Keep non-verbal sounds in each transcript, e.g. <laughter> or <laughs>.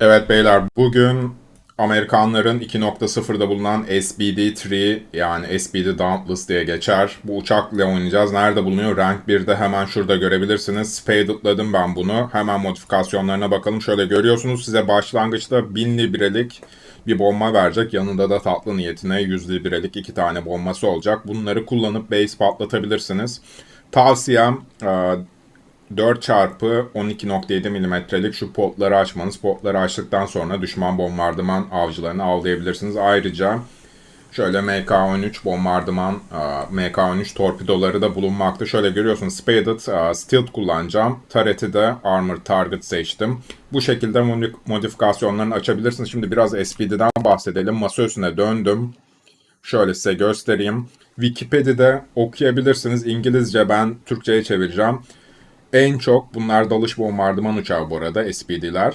Evet beyler bugün Amerikanların 2.0'da bulunan SBD-3 yani SBD Dauntless diye geçer. Bu uçakla oynayacağız. Nerede bulunuyor? Rank 1'de hemen şurada görebilirsiniz. Spaded'ladım ben bunu. Hemen modifikasyonlarına bakalım. Şöyle görüyorsunuz size başlangıçta 1000 librelik bir bomba verecek. Yanında da tatlı niyetine 100 librelik iki tane bombası olacak. Bunları kullanıp base patlatabilirsiniz. Tavsiyem 4 çarpı 12.7 milimetrelik şu potları açmanız. Potları açtıktan sonra düşman bombardıman avcılarını avlayabilirsiniz. Ayrıca şöyle MK-13 bombardıman, e, MK-13 torpidoları da bulunmakta. Şöyle görüyorsunuz Spaded e, Stealth kullanacağım. Turret'i de Armored Target seçtim. Bu şekilde modi- modifikasyonlarını açabilirsiniz. Şimdi biraz SPD'den bahsedelim. Masa üstüne döndüm. Şöyle size göstereyim. Wikipedia'da okuyabilirsiniz. İngilizce ben Türkçe'ye çevireceğim. En çok bunlar dalış bombardıman uçağı bu arada SPD'ler.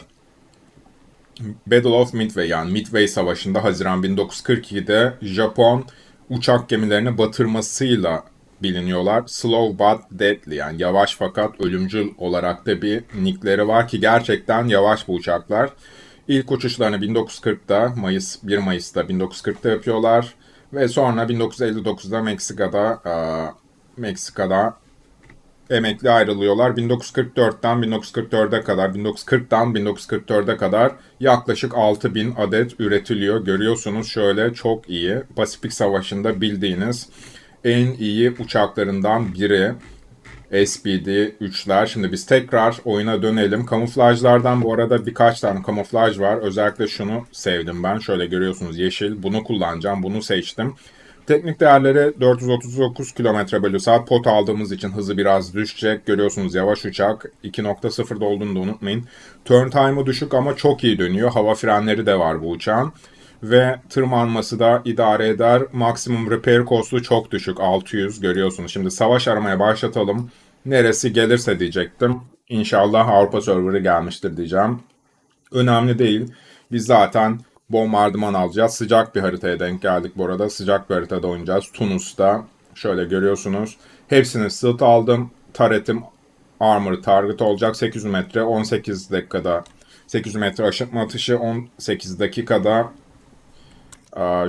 Battle of Midway yani Midway Savaşı'nda Haziran 1942'de Japon uçak gemilerini batırmasıyla biliniyorlar. Slow but deadly yani yavaş fakat ölümcül olarak da bir nickleri var ki gerçekten yavaş bu uçaklar. İlk uçuşlarını 1940'da Mayıs 1 Mayıs'ta 1940'da yapıyorlar ve sonra 1959'da Meksika'da Meksika'da emekli ayrılıyorlar. 1944'ten 1944'e kadar, 1940'tan 1944'e kadar yaklaşık 6000 adet üretiliyor. Görüyorsunuz şöyle çok iyi. Pasifik Savaşı'nda bildiğiniz en iyi uçaklarından biri. SPD-3'ler. Şimdi biz tekrar oyuna dönelim. Kamuflajlardan bu arada birkaç tane kamuflaj var. Özellikle şunu sevdim ben. Şöyle görüyorsunuz yeşil. Bunu kullanacağım. Bunu seçtim. Teknik değerleri 439 km bölü saat pot aldığımız için hızı biraz düşecek. Görüyorsunuz yavaş uçak. 2.0'da olduğunu da unutmayın. Turn time'ı düşük ama çok iyi dönüyor. Hava frenleri de var bu uçağın. Ve tırmanması da idare eder. Maksimum repair cost'u çok düşük. 600 görüyorsunuz. Şimdi savaş aramaya başlatalım. Neresi gelirse diyecektim. İnşallah Avrupa serverı gelmiştir diyeceğim. Önemli değil. Biz zaten bombardıman alacağız. Sıcak bir haritaya denk geldik bu arada. Sıcak bir haritada oynayacağız. Tunus'ta. Şöyle görüyorsunuz. Hepsini sırt aldım. Taretim armor target olacak. 800 metre 18 dakikada. 800 metre aşırtma atışı 18 dakikada.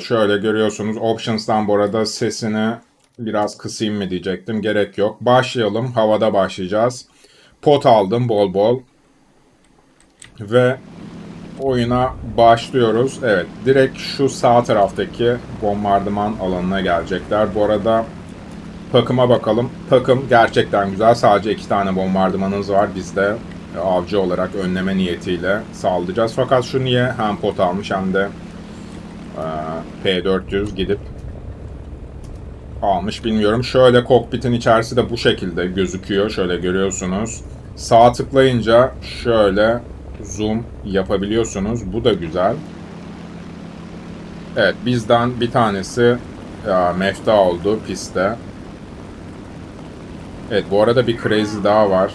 Şöyle görüyorsunuz. Options'tan bu arada sesini biraz kısayım mı diyecektim. Gerek yok. Başlayalım. Havada başlayacağız. Pot aldım bol bol. Ve oyuna başlıyoruz. Evet, direkt şu sağ taraftaki bombardıman alanına gelecekler. Bu arada takıma bakalım. Takım gerçekten güzel. Sadece iki tane bombardımanınız var. Biz de avcı olarak önleme niyetiyle saldıracağız. Fakat şu niye hem pot almış hem de e, P400 gidip almış bilmiyorum. Şöyle kokpitin içerisi de bu şekilde gözüküyor. Şöyle görüyorsunuz. Sağ tıklayınca şöyle zoom yapabiliyorsunuz. Bu da güzel. Evet bizden bir tanesi ya, mefta oldu pistte. Evet bu arada bir crazy daha var.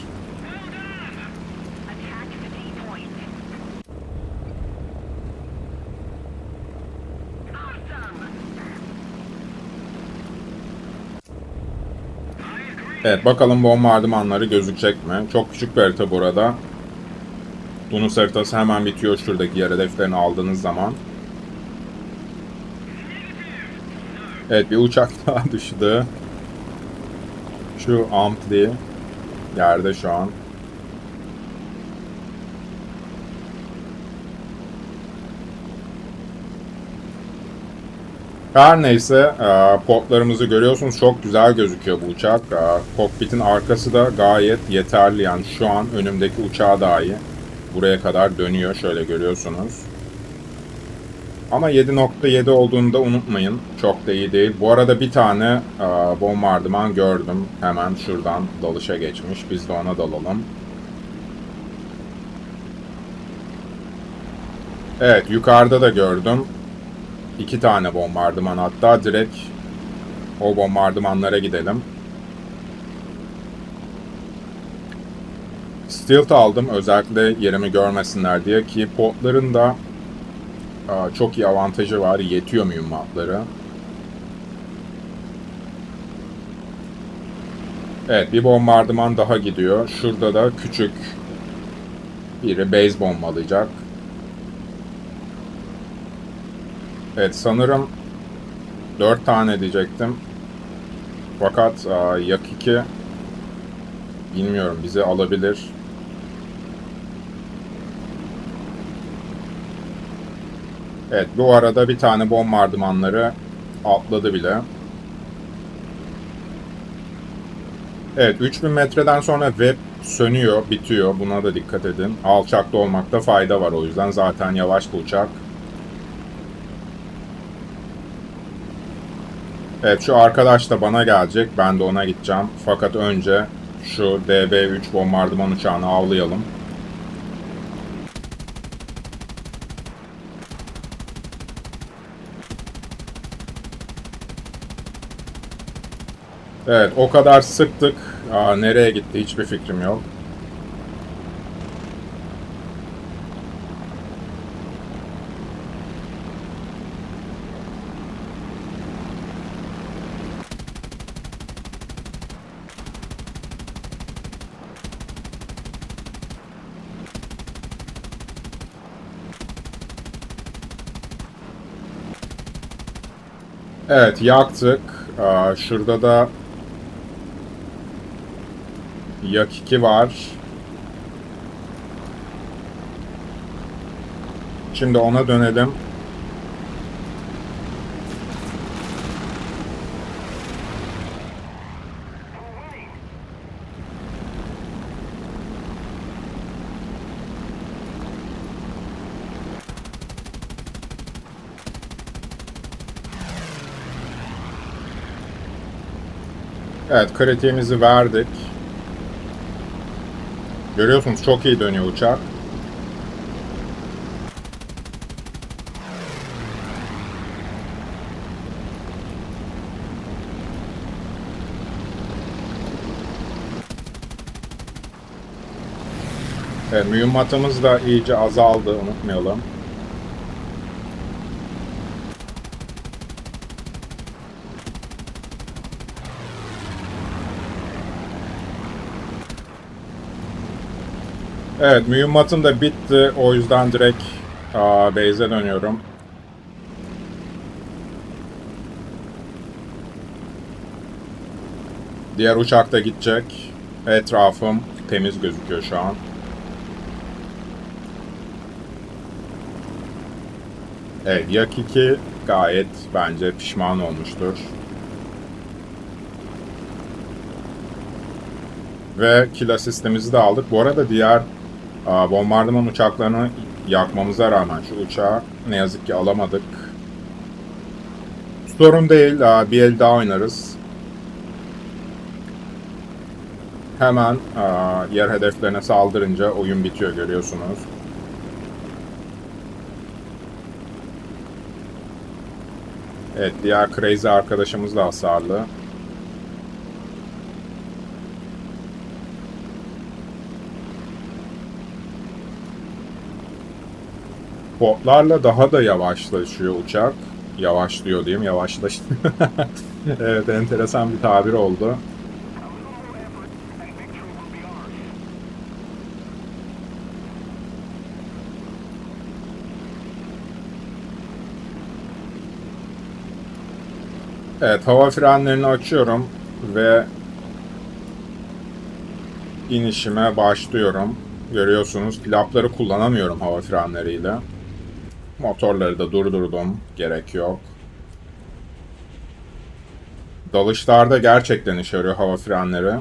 Evet bakalım bombardımanları gözükecek mi? Çok küçük bir harita burada. Tunus haritası hemen bitiyor şuradaki yer hedeflerini aldığınız zaman. Evet bir uçak <laughs> daha düştü. Şu Ampli yerde şu an. Her neyse e, potlarımızı görüyorsunuz çok güzel gözüküyor bu uçak. E, Kokpitin arkası da gayet yeterli yani şu an önümdeki uçağa dahi buraya kadar dönüyor şöyle görüyorsunuz. Ama 7.7 olduğunu da unutmayın. Çok da iyi değil. Bu arada bir tane e, bombardıman gördüm. Hemen şuradan dalışa geçmiş. Biz de ona dalalım. Evet yukarıda da gördüm. İki tane bombardıman hatta direkt o bombardımanlara gidelim. Stealth aldım özellikle yerimi görmesinler diye ki potların da çok iyi avantajı var. Yetiyor mühimmatları. Evet bir bombardıman daha gidiyor. Şurada da küçük biri base bombalayacak. Evet sanırım 4 tane diyecektim. Fakat yak 2 bilmiyorum bizi alabilir. Evet bu arada bir tane bombardımanları atladı bile. Evet 3000 metreden sonra web sönüyor, bitiyor. Buna da dikkat edin. Alçakta olmakta fayda var o yüzden. Zaten yavaş bu uçak. Evet şu arkadaş da bana gelecek. Ben de ona gideceğim. Fakat önce şu DB-3 bombardıman uçağını avlayalım. Evet o kadar sıktık. Aa, nereye gitti hiçbir fikrim yok. Evet yaktık. Aa, şurada da Yak 2 var. Şimdi ona dönelim. Evet kritiğimizi verdik. Görüyorsunuz çok iyi dönüyor uçak. Evet, mühimmatımız da iyice azaldı, unutmayalım. Evet, mühimmatım da bitti. O yüzden direkt aa, base'e dönüyorum. Diğer uçak da gidecek. Etrafım temiz gözüküyor şu an. Evet, Yak 2 gayet bence pişman olmuştur. Ve kill asistimizi de aldık. Bu arada diğer bombardıman uçaklarını yakmamıza rağmen şu uçağı ne yazık ki alamadık. Sorun değil. bir el daha oynarız. Hemen yer hedeflerine saldırınca oyun bitiyor görüyorsunuz. Evet diğer Crazy arkadaşımız da hasarlı. Botlarla daha da yavaşlaşıyor uçak. Yavaşlıyor diyeyim, yavaşlaş. <laughs> evet, enteresan bir tabir oldu. Evet, hava frenlerini açıyorum ve inişime başlıyorum. Görüyorsunuz flapları kullanamıyorum hava frenleriyle. Motorları da durdurdum. Gerek yok. Dalışlarda gerçekten işe yarıyor hava frenleri.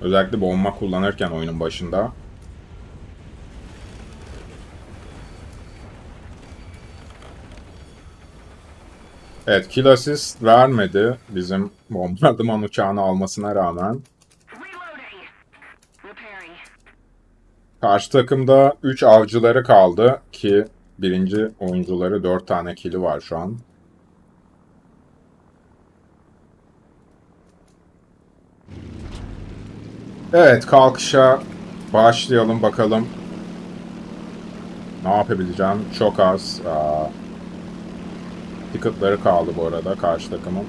Özellikle bomba kullanırken oyunun başında. Evet, kill assist vermedi bizim bombardıman uçağını almasına rağmen. Karşı takımda 3 avcıları kaldı ki birinci oyuncuları 4 tane kili var şu an. Evet kalkışa başlayalım bakalım. Ne yapabileceğim? Çok az. Aa, ticketları kaldı bu arada karşı takımın.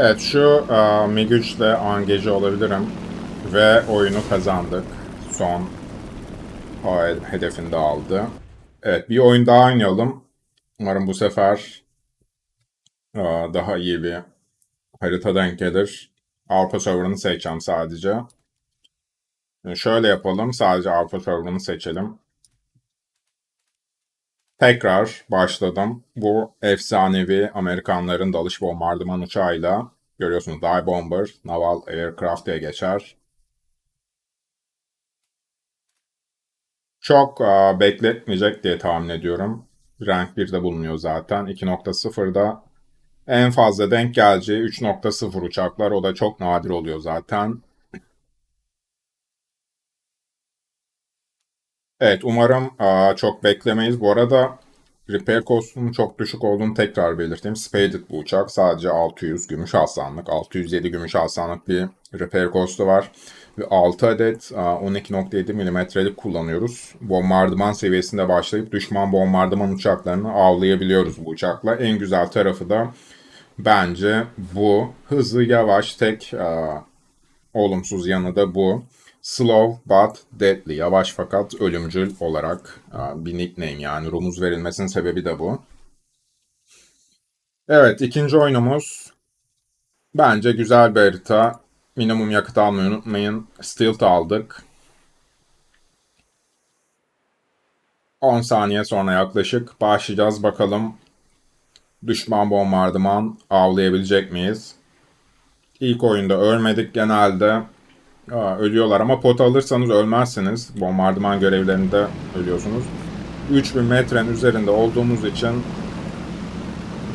Evet şu e, MiG-3 ile angaje olabilirim. Ve oyunu kazandık. Son hedefini de aldı. Evet bir oyun daha oynayalım. Umarım bu sefer e, daha iyi bir harita denk gelir. Avrupa serverını seçeceğim sadece. E, Şöyle yapalım. Sadece Avrupa serverını seçelim. Tekrar başladım. Bu efsanevi Amerikanların dalış bombardıman uçağıyla görüyorsunuz Die Bomber, Naval Aircraft diye geçer. Çok aa, bekletmeyecek diye tahmin ediyorum. Rank 1'de bulunuyor zaten. 2.0'da en fazla denk geleceği 3.0 uçaklar. O da çok nadir oluyor zaten. Evet umarım aa, çok beklemeyiz. Bu arada repair costumu çok düşük olduğunu tekrar belirteyim. Spaded bu uçak. Sadece 600 gümüş aslanlık, 607 gümüş aslanlık bir repair costu var. Ve 6 adet aa, 12.7 milimetrelik kullanıyoruz. Bombardıman seviyesinde başlayıp düşman bombardıman uçaklarını avlayabiliyoruz bu uçakla. En güzel tarafı da bence bu. Hızlı, yavaş, tek aa, olumsuz yanı da bu. Slow but deadly. Yavaş fakat ölümcül olarak aa, bir nickname yani rumuz verilmesinin sebebi de bu. Evet ikinci oyunumuz bence güzel bir harita. Minimum yakıt almayı unutmayın. Stilt aldık. 10 saniye sonra yaklaşık başlayacağız bakalım düşman bombardıman avlayabilecek miyiz? İlk oyunda ölmedik genelde. Aa, ölüyorlar ama pot alırsanız ölmezsiniz. Bombardıman görevlerinde ölüyorsunuz. 3000 metrenin üzerinde olduğumuz için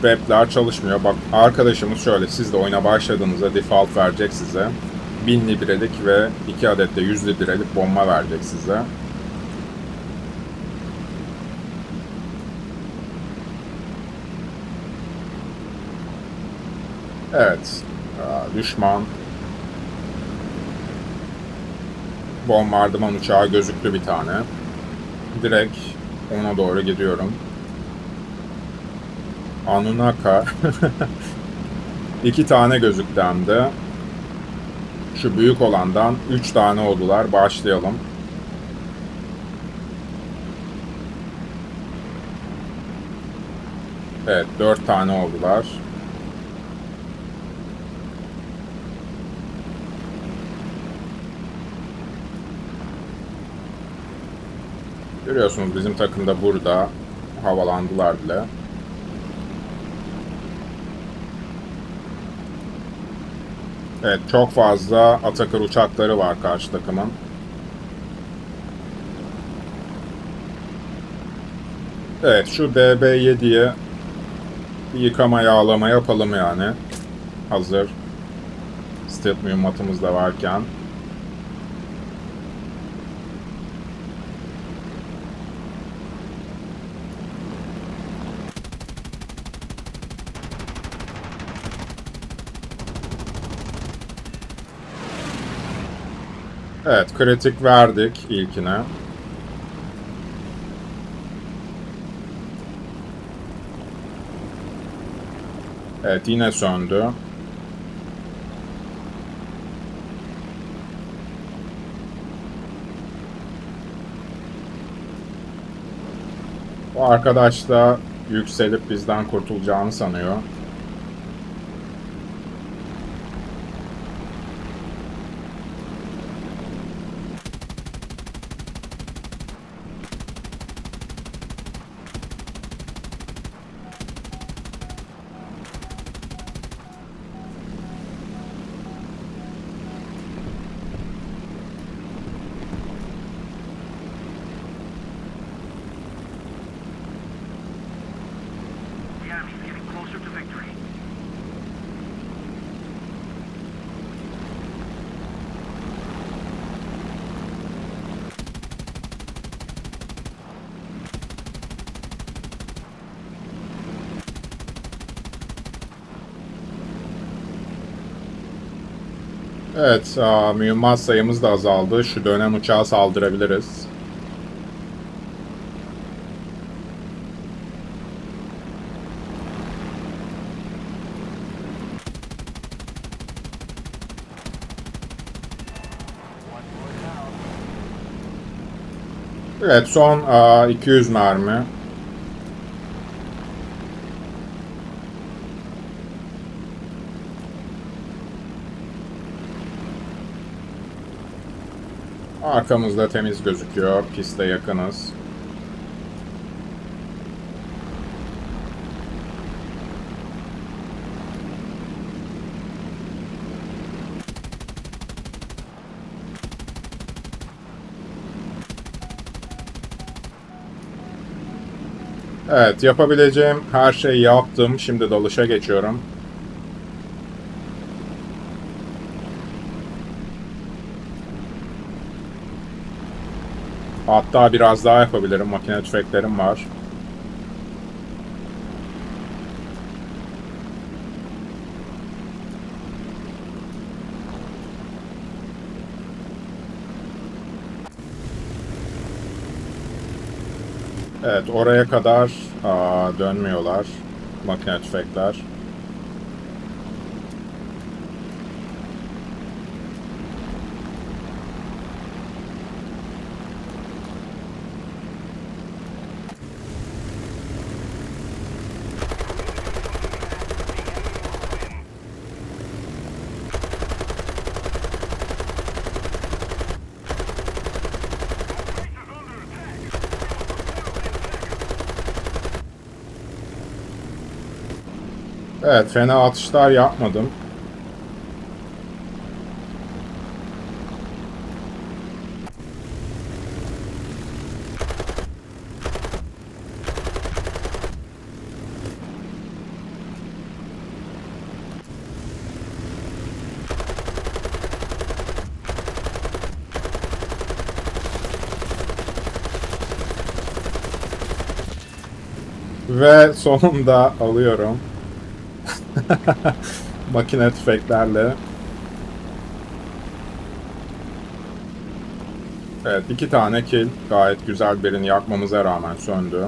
webler çalışmıyor. Bak arkadaşımız şöyle siz de oyuna başladığınızda default verecek size. 1000 librelik ve 2 adet de 100 librelik bomba verecek size. Evet. Düşman bombardıman uçağı gözüktü bir tane. Direkt ona doğru gidiyorum. Anunaka. <laughs> İki tane gözüktü de. Şu büyük olandan üç tane oldular. Başlayalım. Evet, dört tane oldular. Görüyorsunuz bizim takım da burada. Havalandılar bile. Evet çok fazla Atakır uçakları var karşı takımın. Evet şu DB7'ye bir yıkama yağlama yapalım yani. Hazır. Stealth mühimmatımız da varken. Evet, kritik verdik ilkine. Evet, yine söndü. O arkadaş da yükselip bizden kurtulacağını sanıyor. Evet, aa, mühimmat sayımız da azaldı. Şu dönem uçağa saldırabiliriz. Evet, son e, 200 mermi. Arkamızda temiz gözüküyor. Piste yakınız. Evet, yapabileceğim her şeyi yaptım. Şimdi dalışa geçiyorum. Hatta biraz daha yapabilirim. Makine tüfeklerim var. Evet, oraya kadar aa, dönmüyorlar makine tüfekler. Evet, fena atışlar yapmadım. Ve sonunda alıyorum. <laughs> Makine tüfeklerle. Evet iki tane kill. Gayet güzel birini yakmamıza rağmen söndü.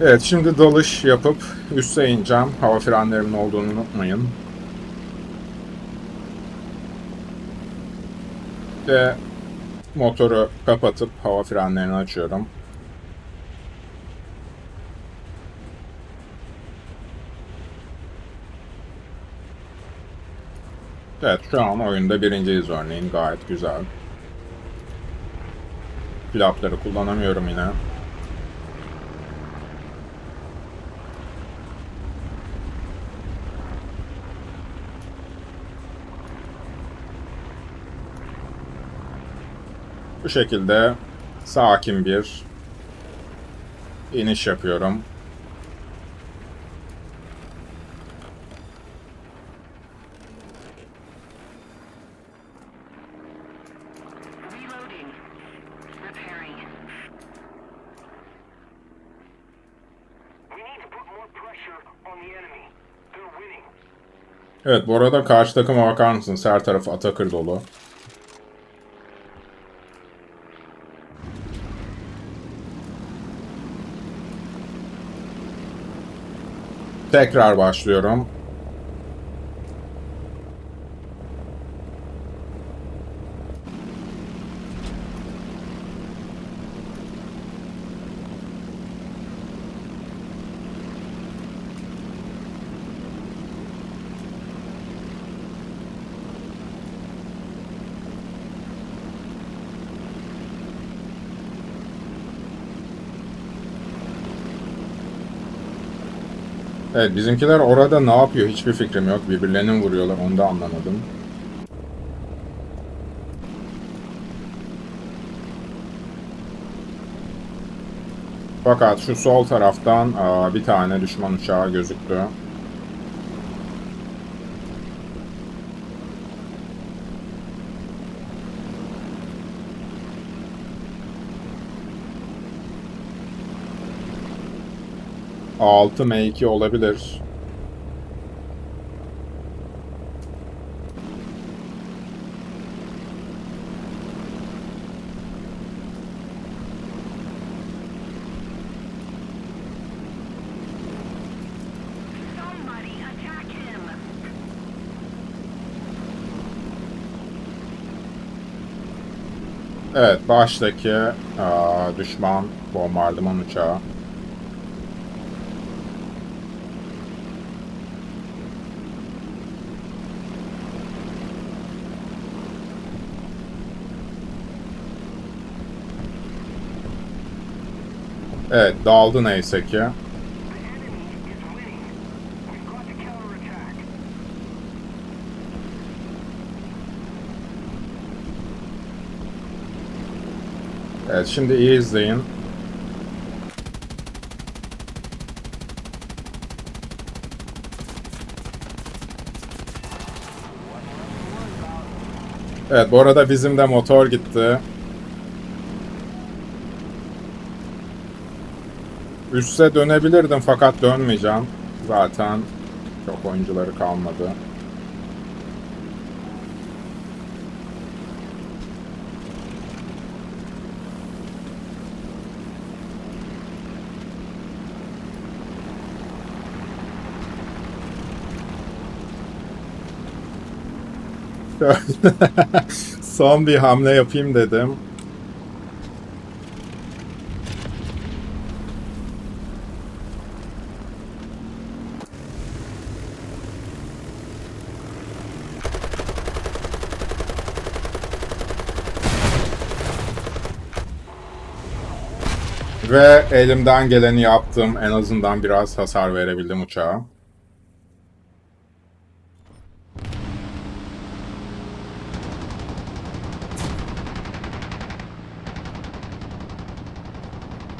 Evet şimdi dalış yapıp üste ineceğim. Hava frenlerimin olduğunu unutmayın. Ve motoru kapatıp hava frenlerini açıyorum. Evet şu an oyunda birinciyiz örneğin gayet güzel. Flapları kullanamıyorum yine. Bu şekilde sakin bir iniş yapıyorum. Evet bu arada karşı takıma bakar mısınız? Her tarafı atakır dolu. Tekrar başlıyorum. Evet bizimkiler orada ne yapıyor hiçbir fikrim yok. Birbirlerini vuruyorlar onu da anlamadım. Fakat şu sol taraftan bir tane düşman uçağı gözüktü. Altı M2 olabilir. Evet, baştaki aa, düşman bombardıman uçağı. Evet, daldı neyse ki. Evet, şimdi iyi izleyin. Evet, bu arada bizim de motor gitti. Üste dönebilirdim fakat dönmeyeceğim. Zaten çok oyuncuları kalmadı. <laughs> Son bir hamle yapayım dedim. Ve elimden geleni yaptım. En azından biraz hasar verebildim uçağa.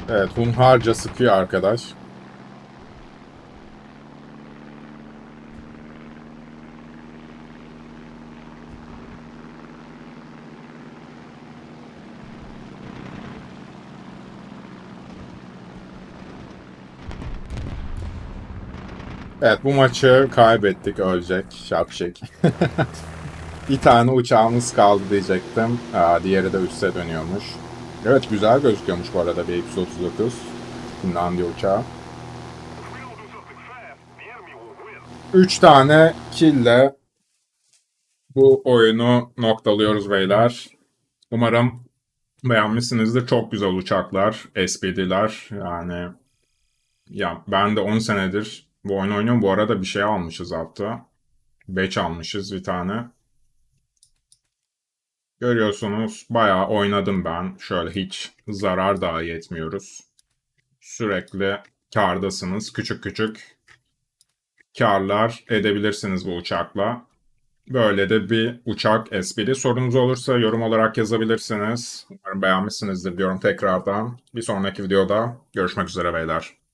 Evet, hunharca sıkıyor arkadaş. Evet, bu maçı kaybettik, ölecek, şapşik. <laughs> Bir tane uçağımız kaldı diyecektim. Aa, diğeri de üste dönüyormuş. Evet güzel gözüküyormuş bu arada bir 239 Finlandiya uçağı. If we don't do something fast, the enemy will win. 3 tane kille bu oyunu noktalıyoruz beyler. Umarım beğenmişsinizdir. Çok güzel uçaklar, SPD'ler. Yani ya ben de 10 senedir bu oyunu oynuyorum. Bu arada bir şey almışız hatta. Batch almışız bir tane. Görüyorsunuz bayağı oynadım ben. Şöyle hiç zarar dahi etmiyoruz. Sürekli kardasınız. Küçük küçük karlar edebilirsiniz bu uçakla. Böyle de bir uçak espri. Sorunuz olursa yorum olarak yazabilirsiniz. Umarım beğenmişsinizdir diyorum tekrardan. Bir sonraki videoda görüşmek üzere beyler.